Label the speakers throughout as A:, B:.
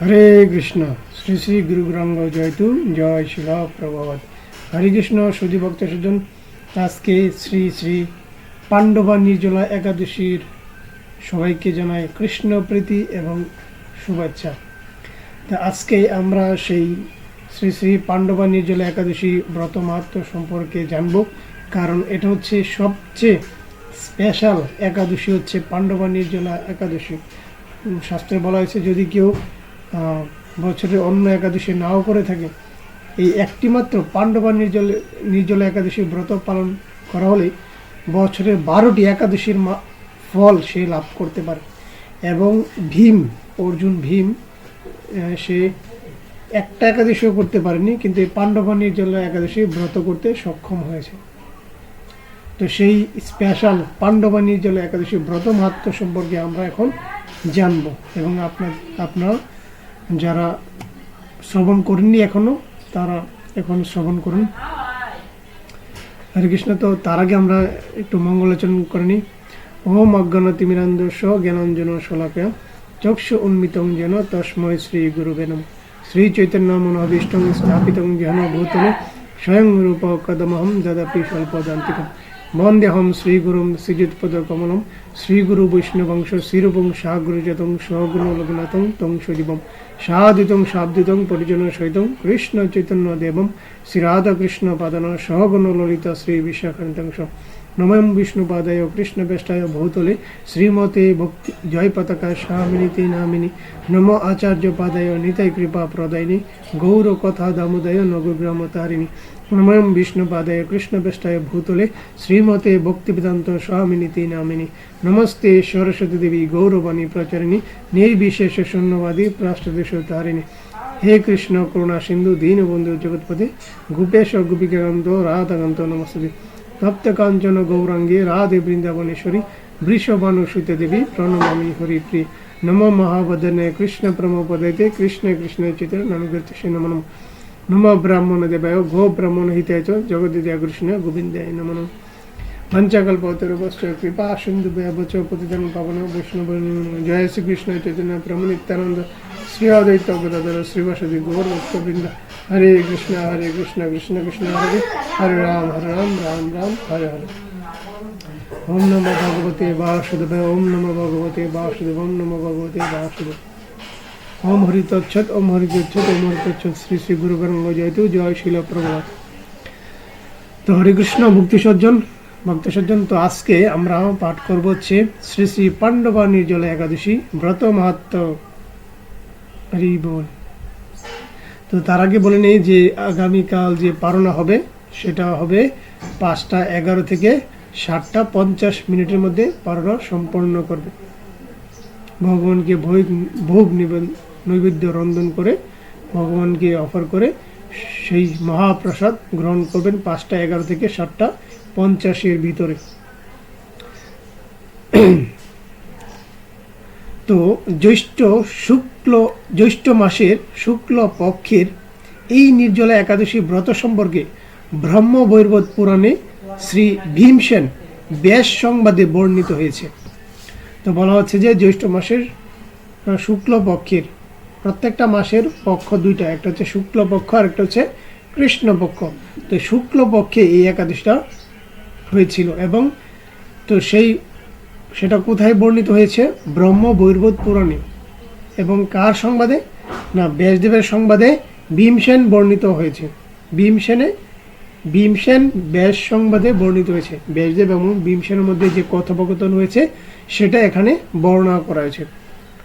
A: হরে কৃষ্ণ শ্রী শ্রী গুরুগ্রঙ্গ জয়তু জয় শিল প্রভাবত হরে কৃষ্ণ সুধী ভক্ত সুজন আজকে শ্রী শ্রী পাণ্ডবা নির্জলা একাদশীর সবাইকে জানায় কৃষ্ণ প্রীতি এবং শুভেচ্ছা তা আজকে আমরা সেই শ্রী শ্রী পাণ্ডবা নির্জলা একাদশী ব্রত মাহাত্ম সম্পর্কে জানব কারণ এটা হচ্ছে সবচেয়ে স্পেশাল একাদশী হচ্ছে পাণ্ডবা নির্জলা একাদশী শাস্ত্রে বলা হয়েছে যদি কেউ বছরে অন্য একাদশী নাও করে থাকে এই একটিমাত্র পাণ্ডবা নির্জলে নির্জল একাদশী ব্রত পালন করা হলে বছরে বারোটি একাদশীর ফল সে লাভ করতে পারে এবং ভীম অর্জুন ভীম সে একটা একাদশীও করতে পারেনি কিন্তু এই পাণ্ডবা নির্জল একাদশী ব্রত করতে সক্ষম হয়েছে তো সেই স্পেশাল পাণ্ডবা নির্জল একাদশী ব্রত মাত্র সম্পর্কে আমরা এখন জানব এবং আপনার আপনার যারা শ্রবণ করেননি এখনো তারা এখন শ্রবণ করুন হরে কৃষ্ণ তো তার আগে আমরা একটু মঙ্গলাচরণ করে ওম অজ্ঞান তিমিরান্দস্য জ্ঞানঞ্জন সলাপে চক্ষ উন্মিতং যেন তস্ময় শ্রী গুরুবেনম শ্রী চৈতন্য মনোভীষ্টং স্থাপিতং যেন ভূতলে স্বয়ং রূপ কদমহম দদাপি স্বল্প জান্তিকম মন্দেহম শ্রীগুরুম শ্রীযুৎপদ কমলম শ্রীগুরু বৈষ্ণবংশ শিরূপং সাহগুরুজাতং সহগুরু তং সজীবম সাহাদিতং সাবদিতং পরিজন সহিত কৃষ্ণ চৈতন্য দেবম শ্রীরাধাকৃষ্ণ পাদন সহগুণ ললিত শ্রী বিশ্বাখান্তংস নমম কৃষ্ণ বেষ্টায় ভৌতলে শ্রীমতে ভক্তি জয় পতাকা স্বামিনীতি নামিনী নম আচার্য পাদয় নিতাই কৃপা প্রদায়িনী গৌর কথা দামোদয় নবগ্রাম তারিণী নমম নময়ম কৃষ্ণ বেষ্টায় ভূতলে শ্রীমতে ভক্তিবেদান্ত স্বামিনীতি নামিনী নমস্তে সরস্বতী দেবী গৌরবাণী প্রচারিণী নির্বিশেষ শূন্যবাদী প্রাষ্টদেশ তারিণী হে কৃষ্ণ করুণা সিন্ধু দীনবন্ধু জগৎপতি গোপেশ গোপিকাকান্ত রাধাকান্ত নমস্তে তপ্তকাঞ্চন গৌরাঙ্গী রাধে বৃন্দাবনেশ্বরী বৃষবানুসুতে দেবী প্রণমামি হরিপ্রী নম মহাবদনে কৃষ্ণ প্রমোপদে কৃষ্ণ কৃষ্ণ চিত্র নমগৃতসে নম নম নম ব্রাহ্মণ দেবায় গো ব্রাহ্মণ হিতায় জগদিদয়া কৃষ্ণ গোবিন্দায় নম নম পঞ্চকল্পতরুপশ্চ কৃপা সিন্ধু বচ পতিতন পাবন বৈষ্ণব জয় শ্রীকৃষ্ণ চৈতন্য নিত্যানন্দ ಶ್ರೀವಾದೈತ ಗುರುದರು ಶ್ರೀವಸದಿ ಗೌರ್ ಭಕ್ತವೃಂದ ಹರೇ ಕೃಷ್ಣ ಹರೇ ಕೃಷ್ಣ ಕೃಷ್ಣ ಕೃಷ್ಣ ಹರೇ ಹರೇ ರಾಮ್ ಹರ ರಾಮ್ ರಾಮ್ ರಾಮ್ ಹರೇ ಹರೇ ಓಂ ನಮ ಭಗವತೆ ವಾಸುದೇವ ಓಂ ನಮ ಭಗವತೆ ವಾಸುದೇವ ಓಂ ನಮ ಭಗವತೆ ವಾಸುದೇವ ओम हरितक्षत ओम हरितक्षत ओम हरितक्षत শ্রী শ্রী গুরু গরঙ্গ জয়তু জয় শিল প্রভাত তো হরে কৃষ্ণ ভক্তি সজ্জন ভক্ত সজ্জন তো আজকে আমরা পাঠ করব হচ্ছে শ্রী শ্রী পাণ্ডবানির জলে একাদশী ব্রত মাহাত্ম রিবন তো তার আগে বলে নেই যে আগামীকাল যে পারণা হবে সেটা হবে পাঁচটা এগারো থেকে ষাটটা পঞ্চাশ মিনিটের মধ্যে পারণা সম্পন্ন করবে ভগবানকে ভোগ ভোগ নৈবেদ্য রন্ধন করে ভগবানকে অফার করে সেই মহাপ্রসাদ গ্রহণ করবেন পাঁচটা এগারো থেকে ষাটটা পঞ্চাশের ভিতরে তো জ্যৈষ্ঠ শুক্ল জ্যৈষ্ঠ মাসের শুক্ল পক্ষের এই নির্জলা একাদশী ব্রত সম্পর্কে ব্রহ্ম ব্রহ্মবৈর্বত পুরাণে শ্রী ভীমসেন ব্যাস সংবাদে বর্ণিত হয়েছে তো বলা হচ্ছে যে জ্যৈষ্ঠ মাসের শুক্লপক্ষের প্রত্যেকটা মাসের পক্ষ দুইটা একটা হচ্ছে শুক্লপক্ষ আর একটা হচ্ছে কৃষ্ণপক্ষ তো শুক্লপক্ষে এই একাদশটা হয়েছিল এবং তো সেই সেটা কোথায় বর্ণিত হয়েছে ব্রহ্ম বৈরবোধ পুরাণে এবং কার সংবাদে না ব্যাসদেবের সংবাদে ভীমসেন বর্ণিত হয়েছে ভীমসেনে ভীমসেন ব্যাস সংবাদে বর্ণিত হয়েছে ব্যাসদেব এবং ভীমসেনের মধ্যে যে কথোপকথন হয়েছে সেটা এখানে বর্ণনা করা হয়েছে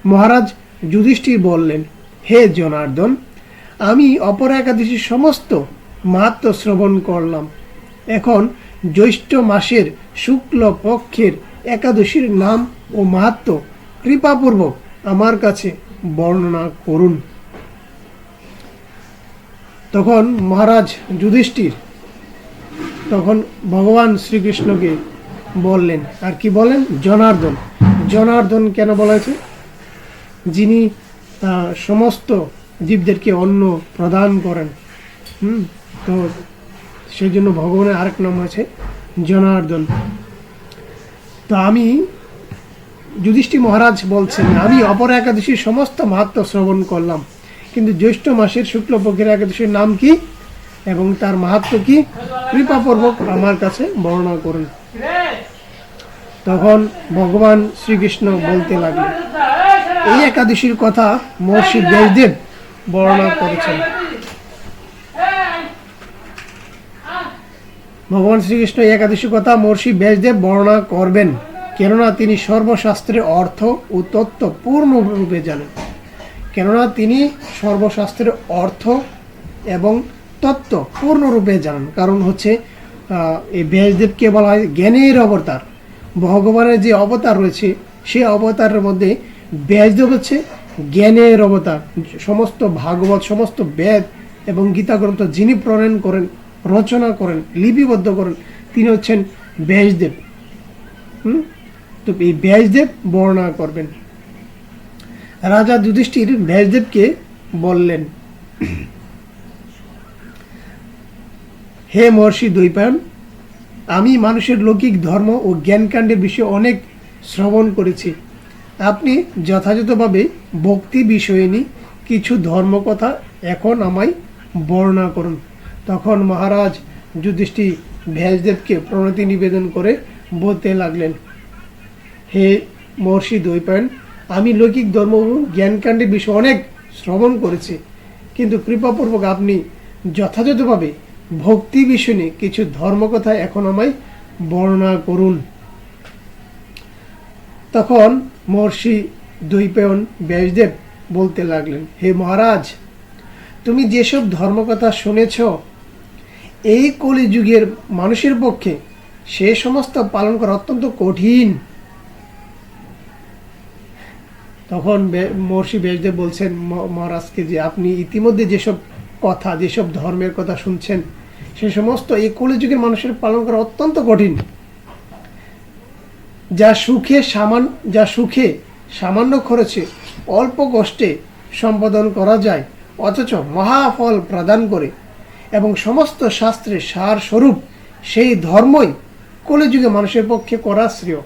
A: মহারাজ যুধিষ্ঠির বললেন হে জনার্দন আমি অপর একাদশীর সমস্ত মাত্র শ্রবণ করলাম এখন জ্যৈষ্ঠ মাসের শুক্ল পক্ষের একাদশীর নাম ও মাহাত্ম কৃপাপূর্বক আমার কাছে বর্ণনা করুন তখন মহারাজ যুধিষ্ঠির তখন ভগবান শ্রীকৃষ্ণকে বললেন আর কি বলেন জনার্দন জনার্দন কেন বলা হয়েছে যিনি সমস্ত জীবদেরকে অন্ন প্রদান করেন হুম তো সেই জন্য ভগবানের আরেক নাম আছে জনার্দন তো আমি যুধিষ্ঠি মহারাজ বলছেন আমি অপর একাদশীর সমস্ত মাহাত্ম শ্রবণ করলাম কিন্তু জ্যৈষ্ঠ মাসের শুক্লপক্ষের একাদশীর নাম কি এবং তার মাহাত্ম কি কৃপাপূর্বক আমার কাছে বর্ণনা করুন তখন ভগবান শ্রীকৃষ্ণ বলতে লাগলেন এই একাদশীর কথা মহর্ষি দেবদেব বর্ণনা করেছেন ভগবান শ্রীকৃষ্ণ একাদশী কথা মর্ষি ব্যাসদেব বর্ণনা করবেন কেননা তিনি সর্বশাস্ত্রের অর্থ ও তত্ত্ব পূর্ণরূপে জানেন কেননা তিনি সর্বশাস্ত্রের অর্থ এবং তত্ত্ব পূর্ণরূপে জানেন কারণ হচ্ছে এই ব্যাসদেবকে বলা হয় জ্ঞানের অবতার ভগবানের যে অবতার রয়েছে সেই অবতারের মধ্যে ব্যাসদেব হচ্ছে জ্ঞানের অবতার সমস্ত ভাগবত সমস্ত বেদ এবং গীতা গ্রন্থ যিনি প্রণয়ন করেন রচনা করেন লিপিবদ্ধ করেন তিনি হচ্ছেন ব্যাসদেব হুম তো এই ব্যাসদেব বর্ণনা করবেন রাজা যুধিষ্ঠির ব্যাসদেবকে বললেন হে মহর্ষি দৈপায়ন আমি মানুষের লৌকিক ধর্ম ও জ্ঞানকাণ্ডের বিষয়ে অনেক শ্রবণ করেছি আপনি যথাযথভাবে ভক্তি বিষয়ে নিয়ে কিছু ধর্মকথা এখন আমায় বর্ণনা করুন তখন মহারাজ যুধিষ্ঠি ভ্যাসদেবকে প্রণতি নিবেদন করে বলতে লাগলেন হে মহর্ষি দৈপায়ন আমি লৌকিক ধর্ম জ্ঞানকাণ্ডের বিষয়ে অনেক শ্রবণ করেছি কিন্তু কৃপাপূর্বক আপনি যথাযথভাবে ভক্তি বিষয় নিয়ে কিছু ধর্মকথা এখন আমায় বর্ণনা করুন তখন মহর্ষি দৈপায়ন ব্যাসদেব বলতে লাগলেন হে মহারাজ তুমি যেসব ধর্মকথা শুনেছ এই কলিযুগের মানুষের পক্ষে সে সমস্ত পালন করা অত্যন্ত কঠিন তখন মহর্ষি ব্যাসদেব বলছেন মহারাজকে যে আপনি ইতিমধ্যে যেসব কথা যেসব ধর্মের কথা শুনছেন সে সমস্ত এই কলিযুগের মানুষের পালন করা অত্যন্ত কঠিন যা সুখে সামান যা সুখে সামান্য খরচে অল্প কষ্টে সম্পাদন করা যায় অথচ মহাফল প্রদান করে এবং সমস্ত শাস্ত্রের সার স্বরূপ সেই ধর্মই কলিযুগে মানুষের পক্ষে করা শ্রেয়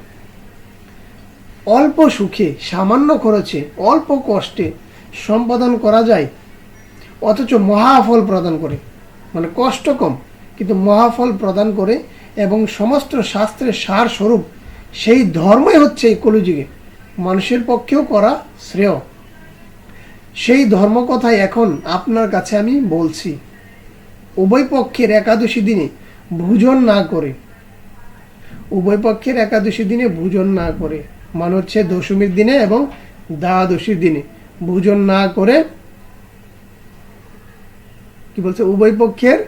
A: অল্প সুখে সামান্য খরচে অল্প কষ্টে সম্পাদন করা যায় অথচ মহাফল প্রদান করে মানে কষ্ট কম কিন্তু মহাফল প্রদান করে এবং সমস্ত শাস্ত্রের সার স্বরূপ সেই ধর্মই হচ্ছে এই কলিযুগে মানুষের পক্ষেও করা শ্রেয় সেই ধর্মকথাই এখন আপনার কাছে আমি বলছি উভয় পক্ষের একাদশী দিনে ভোজন না করে উভয় পক্ষের একাদশী দিনে ভোজন না করে মানে হচ্ছে দশমীর দিনে এবং দ্বাদশীর দিনে ভোজন না করে কি বলছে উভয় পক্ষের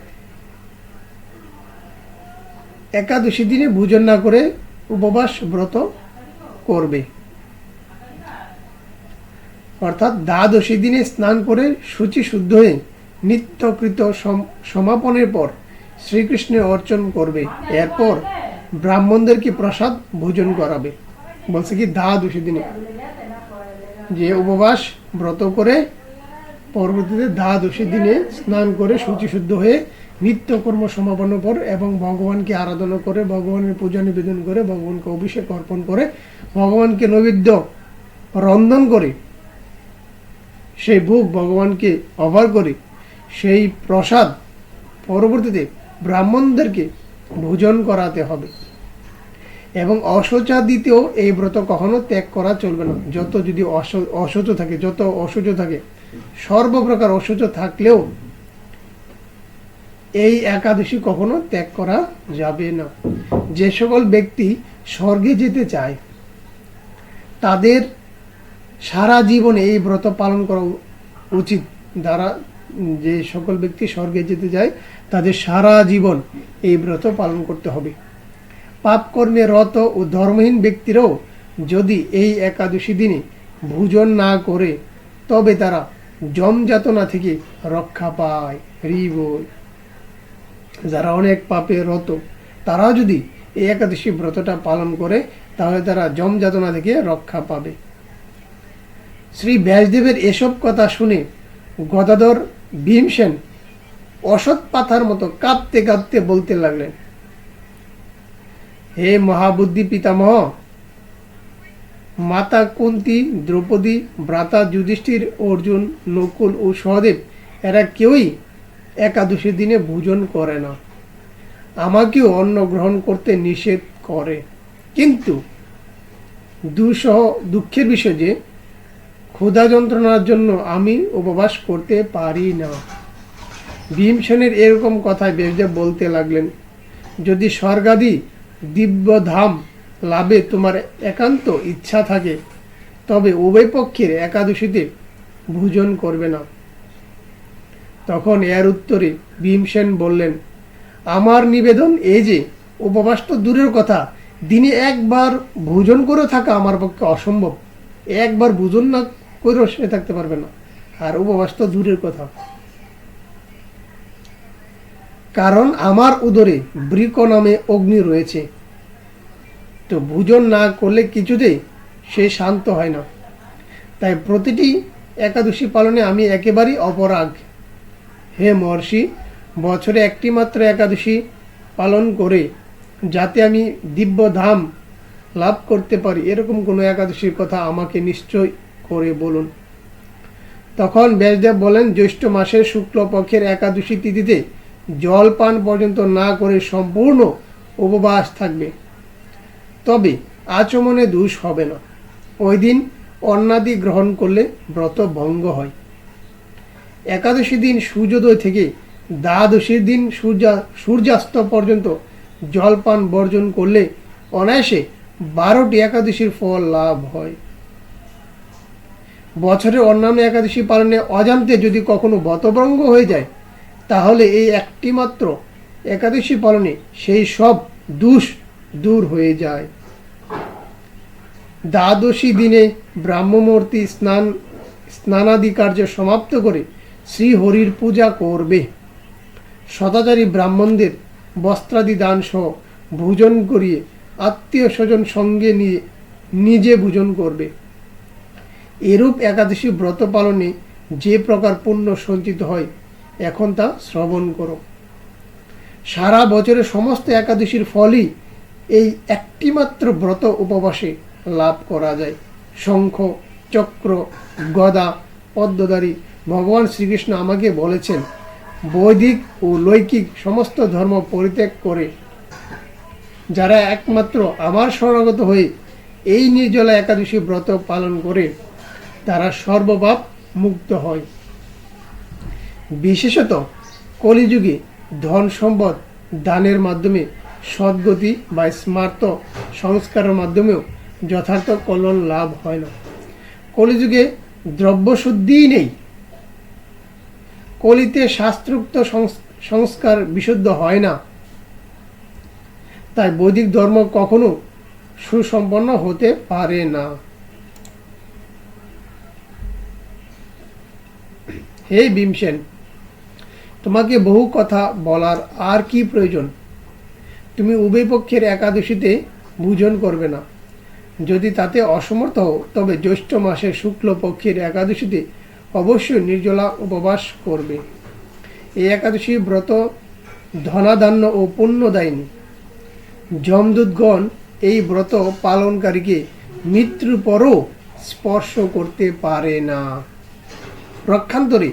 A: একাদশী দিনে ভোজন না করে উপবাস ব্রত করবে অর্থাৎ দ্বাদশী দিনে স্নান করে সূচি শুদ্ধ হয়ে নিত্যকৃত সমাপনের পর শ্রীকৃষ্ণের অর্চন করবে এরপর ব্রাহ্মণদেরকে প্রসাদ ভোজন করাবে বলছে কি দুশো দিনে যে উপবাস ব্রত করে পরবর্তীতে দ্বাদশী দিনে স্নান করে শুদ্ধ হয়ে নিত্যকর্ম সমাপন পর এবং ভগবানকে আরাধনা করে ভগবানের পূজা নিবেদন করে ভগবানকে অভিষেক অর্পণ করে ভগবানকে নৈবেদ্য রন্ধন করে সেই ভোগ ভগবানকে অভার করে সেই প্রসাদ পরবর্তীতে ব্রাহ্মণদেরকে ভোজন করাতে হবে এবং অসচা দিতেও এই ব্রত কখনো ত্যাগ করা চলবে না যত যদি অসচ থাকে যত অসচ থাকে সর্বপ্রকার অসচ থাকলেও এই একাদশী কখনো ত্যাগ করা যাবে না যে সকল ব্যক্তি স্বর্গে যেতে চায় তাদের সারা জীবনে এই ব্রত পালন করা উচিত দ্বারা যে সকল ব্যক্তি স্বর্গে যেতে যায় তাদের সারা জীবন এই ব্রত পালন করতে হবে পাপকর্মে রত ও ধর্মহীন ব্যক্তিরাও যদি এই একাদশী দিনে ভোজন না করে তবে তারা জমজাতনা থেকে রক্ষা পায় রিবোল যারা অনেক পাপে রত তারা যদি এই একাদশী ব্রতটা পালন করে তাহলে তারা জমজাতনা থেকে রক্ষা পাবে শ্রী ব্যাসদেবের এসব কথা শুনে গদাধর ভীমসেন অসৎ পাথার মতো কাঁপতে কাঁপতে বলতে লাগলেন হে মহাবুদ্ধি পিতামহ মাতা কুন্তি দ্রৌপদী ভ্রাতা যুধিষ্ঠির অর্জুন নকুল ও সহদেব এরা কেউই একাদশী দিনে ভোজন করে না আমাকেও অন্ন গ্রহণ করতে নিষেধ করে কিন্তু দুঃসহ দুঃখের বিষয় যে ক্ষুধা যন্ত্রণার জন্য আমি উপবাস করতে পারি না ভীমসেনের এরকম কথায় বেশদেব বলতে লাগলেন যদি স্বর্গাদি ধাম লাভে তোমার একান্ত ইচ্ছা থাকে তবে উভয় পক্ষের একাদশীতে ভোজন করবে না তখন এর উত্তরে ভীমসেন বললেন আমার নিবেদন এই যে উপবাস তো দূরের কথা দিনে একবার ভোজন করে থাকা আমার পক্ষে অসম্ভব একবার ভোজন না কৈরস হয়ে থাকতে পারবে না আর উপবাস তো দূরের কথা কারণ আমার উদরে বৃক নামে অগ্নি রয়েছে তো ভোজন না করলে কিছুতেই সে শান্ত হয় না তাই প্রতিটি একাদশী পালনে আমি একেবারেই অপরাগ হে মহর্ষি বছরে একটি মাত্র একাদশী পালন করে যাতে আমি দিব্য ধাম লাভ করতে পারি এরকম কোনো একাদশীর কথা আমাকে নিশ্চয় করে বলুন তখন ব্যাসদেব বলেন জ্যৈষ্ঠ মাসের শুক্লপক্ষের একাদশী তিথিতে জল পান পর্যন্ত না করে সম্পূর্ণ উপবাস থাকবে তবে আচমনে দোষ হবে না ওই দিন অন্নাদি গ্রহণ করলে ব্রত ভঙ্গ হয় একাদশী দিন সূর্যোদয় থেকে দ্বাদশীর দিন সূর্যা সূর্যাস্ত পর্যন্ত জলপান বর্জন করলে অনায়াসে বারোটি একাদশীর ফল লাভ হয় বছরের অন্যান্য একাদশী পালনে অজান্তে যদি কখনো বতভ্রঙ্গ হয়ে যায় তাহলে এই একটি মাত্র একাদশী পালনে সেই সব দোষ দূর হয়ে যায় দ্বাদশী দিনে ব্রাহ্মমূর্তি স্নান স্নানাদি কার্য সমাপ্ত করে শ্রীহরির পূজা করবে সদাচারী ব্রাহ্মণদের বস্ত্রাদি দান সহ ভোজন করিয়ে আত্মীয় স্বজন সঙ্গে নিয়ে নিজে ভোজন করবে এরূপ একাদশী ব্রত পালনে যে প্রকার পুণ্য সঞ্চিত হয় এখন তা শ্রবণ করো সারা বছরের সমস্ত একাদশীর ফলই এই একটিমাত্র ব্রত উপবাসে লাভ করা যায় শঙ্খ চক্র গদা পদ্মদারী ভগবান শ্রীকৃষ্ণ আমাকে বলেছেন বৈদিক ও লৈকিক সমস্ত ধর্ম পরিত্যাগ করে যারা একমাত্র আমার শরণাগত হয়ে এই নির্জলা একাদশী ব্রত পালন করে তারা সর্বভাব মুক্ত হয় বিশেষত কলিযুগে ধন সম্পদ দানের মাধ্যমে সদ্গতি বা স্মার্ত সংস্কারের মাধ্যমেও যথার্থ কল্যাণ লাভ হয় না কলিযুগে দ্রব্য শুদ্ধিই নেই কলিতে শাস্ত্রোক্ত সংস্কার বিশুদ্ধ হয় না তাই বৈদিক ধর্ম কখনো সুসম্পন্ন হতে পারে না হে ভীমসেন তোমাকে বহু কথা বলার আর কি প্রয়োজন তুমি উভয় পক্ষের একাদশীতে ভোজন করবে না যদি তাতে অসমর্থ হও তবে জ্যৈষ্ঠ মাসের শুক্লপক্ষের একাদশীতে অবশ্যই নির্জলা উপবাস করবে এই একাদশী ব্রত ধনাধান্য ও পুণ্যদায়িনী যমদূতগণ এই ব্রত পালনকারীকে মৃত্যুর পরও স্পর্শ করতে পারে না রক্ষান্তরে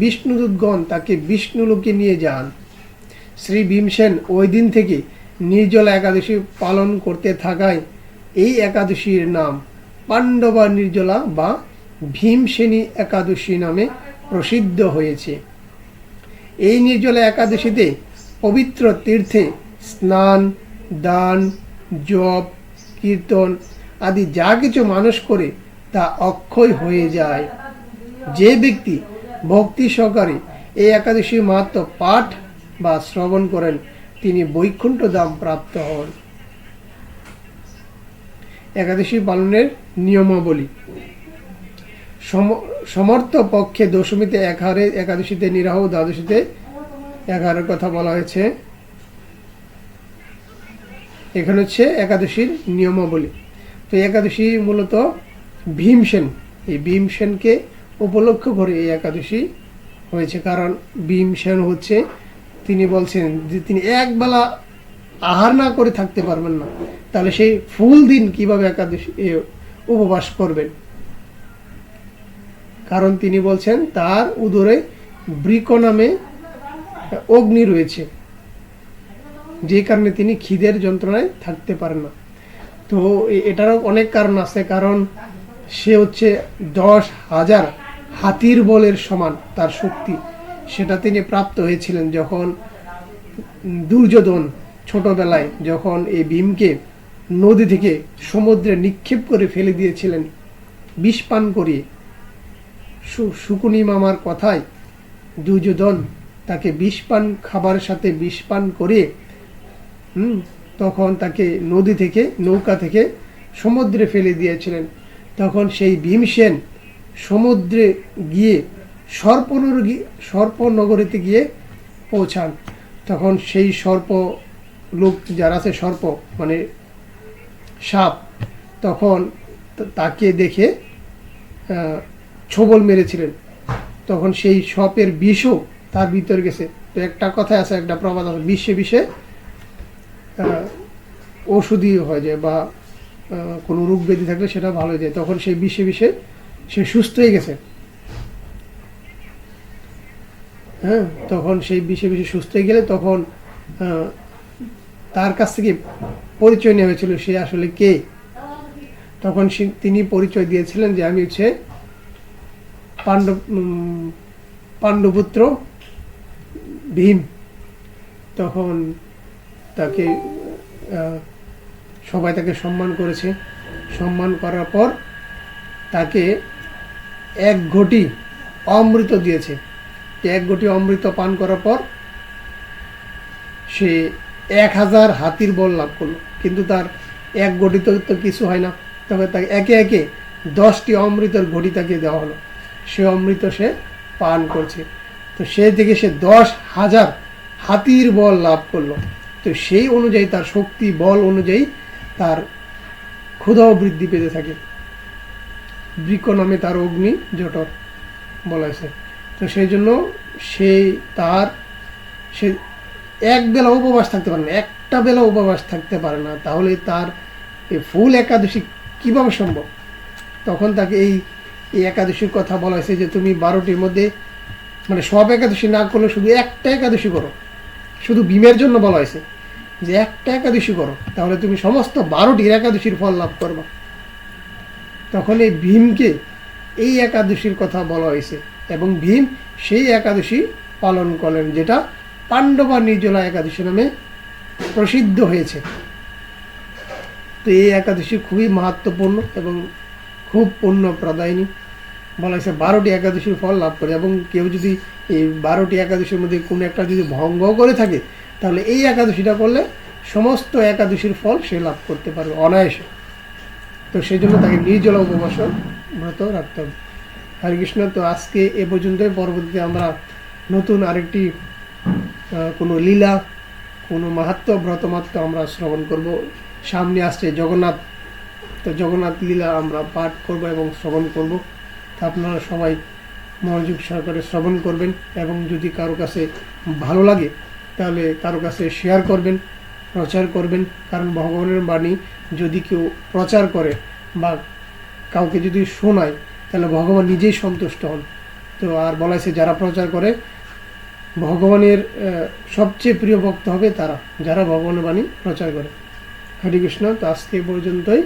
A: বিষ্ণুদূতগণ তাকে বিষ্ণুলোকে নিয়ে যান শ্রী ভীমসেন ওই দিন থেকে নির্জলা একাদশী পালন করতে থাকায় এই একাদশীর নাম পাণ্ডবা নির্জলা বা ভীমসেনী একাদশী নামে প্রসিদ্ধ হয়েছে এই নির্জলা একাদশীতে পবিত্র তীর্থে স্নান দান জপ কীর্তন আদি যা কিছু মানুষ করে তা অক্ষয় হয়ে যায় যে ব্যক্তি ভক্তি সহকারে এই একাদশী মাহাত্ম পাঠ বা শ্রবণ করেন তিনি বৈকুণ্ঠ দাম প্রাপ্ত হন একাদশী পালনের নিয়মাবলী সমর্থ পক্ষে দশমীতে এক হারে একাদশীতে নিরাহ দ্বাদশীতে এক হারের কথা বলা হয়েছে এখানে হচ্ছে একাদশীর নিয়মাবলী তো একাদশী মূলত ভীমসেন এই ভীমসেনকে উপলক্ষ করে এই একাদশী হয়েছে কারণ সেন হচ্ছে তিনি বলছেন যে তিনি একবেলা আহার না করে থাকতে পারবেন না তাহলে সেই ফুল দিন কিভাবে একাদশী উপবাস করবেন কারণ তিনি বলছেন তার উদরে বৃক নামে অগ্নি রয়েছে যে কারণে তিনি খিদের যন্ত্রণায় থাকতে পারেন না তো এটারও অনেক কারণ আছে কারণ সে হচ্ছে দশ হাজার হাতির বলের সমান তার শক্তি সেটা তিনি প্রাপ্ত হয়েছিলেন যখন দুর্যোধন ছোটবেলায় যখন এই ভীমকে নদী থেকে সমুদ্রে নিক্ষেপ করে ফেলে দিয়েছিলেন বিষ পান করিয়ে শুকুনি মামার কথায় দুর্যোধন তাকে বিষ পান খাবার সাথে বিষ পান হুম তখন তাকে নদী থেকে নৌকা থেকে সমুদ্রে ফেলে দিয়েছিলেন তখন সেই ভীমসেন সমুদ্রে গিয়ে সর্পনগর সর্পনগরীতে গিয়ে পৌঁছান তখন সেই সর্প লোক যারা আছে সর্প মানে সাপ তখন তাকে দেখে ছবল মেরেছিলেন তখন সেই সপের বিষও তার ভিতরে গেছে তো একটা কথা আছে একটা প্রবাদ আছে বিশ্বে বিশ্বে ওষুধি হয়ে যায় বা কোনো রোগ ব্যাধি থাকলে সেটা ভালো হয়ে যায় তখন সেই বিশ্বে বিশ্বে সে সুস্থ হয়ে গেছে হ্যাঁ তখন সেই বিষে বিষে সুস্থ হয়ে গেলে তখন তার কাছ থেকে পরিচয় নেওয়া হয়েছিল সে আসলে কে তখন তিনি পরিচয় দিয়েছিলেন যে আমি হচ্ছে পাণ্ডব পাণ্ডবপুত্র ভীম তখন তাকে সবাই তাকে সম্মান করেছে সম্মান করার পর তাকে এক ঘটি অমৃত দিয়েছে এক ঘটি অমৃত পান করার পর সে এক হাজার হাতির বল লাভ করলো কিন্তু তার এক ঘটি তো কিছু হয় না তবে তাকে একে একে দশটি অমৃতের ঘটি তাকে দেওয়া হলো সে অমৃত সে পান করছে তো সে থেকে সে দশ হাজার হাতির বল লাভ করলো তো সেই অনুযায়ী তার শক্তি বল অনুযায়ী তার ক্ষুধাও বৃদ্ধি পেতে থাকে বৃক্ষ নামে তার অগ্নি জটর বলা তো সেই জন্য সেই তার সে এক বেলা উপবাস থাকতে পারে না একটা বেলা উপবাস থাকতে পারে না তাহলে তার এই ফুল একাদশী কীভাবে সম্ভব তখন তাকে এই এই একাদশীর কথা বলা হয়েছে যে তুমি বারোটির মধ্যে মানে সব একাদশী না করলে শুধু একটা একাদশী করো শুধু বিমের জন্য বলা হয়েছে যে একটা একাদশী করো তাহলে তুমি সমস্ত বারোটির একাদশীর ফল লাভ করবা তখন এই ভীমকে এই একাদশীর কথা বলা হয়েছে এবং ভীম সেই একাদশী পালন করেন যেটা পাণ্ডবা নির্জলা একাদশী নামে প্রসিদ্ধ হয়েছে তো এই একাদশী খুবই মাহাত্মপূর্ণ এবং খুব পূর্ণ প্রদায়নী বলা হয়েছে বারোটি একাদশীর ফল লাভ করে এবং কেউ যদি এই বারোটি একাদশীর মধ্যে কোনো একটা যদি ভঙ্গ করে থাকে তাহলে এই একাদশীটা করলে সমস্ত একাদশীর ফল সে লাভ করতে পারবে অনায়াসে তো সেই জন্য তাকে নির্জলা উপবাস ব্রত রাখতে হবে হরে কৃষ্ণ তো আজকে এ পর্যন্তই পরবর্তীতে আমরা নতুন আরেকটি কোনো লীলা কোনো মাহাত্ম ব্রতমাত্র আমরা শ্রবণ করব সামনে আসছে জগন্নাথ তো জগন্নাথ লীলা আমরা পাঠ করব এবং শ্রবণ করব তা আপনারা সবাই মনোযোগ সহকারে শ্রবণ করবেন এবং যদি কারো কাছে ভালো লাগে তাহলে কারো কাছে শেয়ার করবেন প্রচার করবেন কারণ ভগবানের বাণী যদি কেউ প্রচার করে বা কাউকে যদি শোনায় তাহলে ভগবান নিজেই সন্তুষ্ট হন তো আর বলা হয়েছে যারা প্রচার করে ভগবানের সবচেয়ে প্রিয় ভক্ত হবে তারা যারা ভগবানের বাণী প্রচার করে হরে কৃষ্ণ তো আজকে পর্যন্তই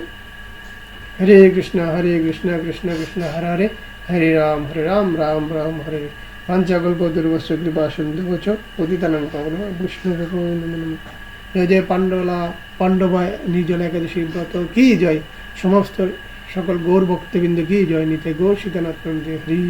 A: হরে কৃষ্ণ হরে কৃষ্ণ কৃষ্ণ কৃষ্ণ হরে হরে হরে রাম হরে রাম রাম রাম হরে পাঞ্চাগল্প দুর্বশ কৃপা সুন্দর পতিতানন্দ বৈষ্ণব জয় পাণ্ডলা পাণ্ডবা নির্জন একাদশী ব্রত কি জয় সমস্ত সকল গৌর ভক্তবৃন্দ কি জয় নিতে গৌর সীতানাথ হরি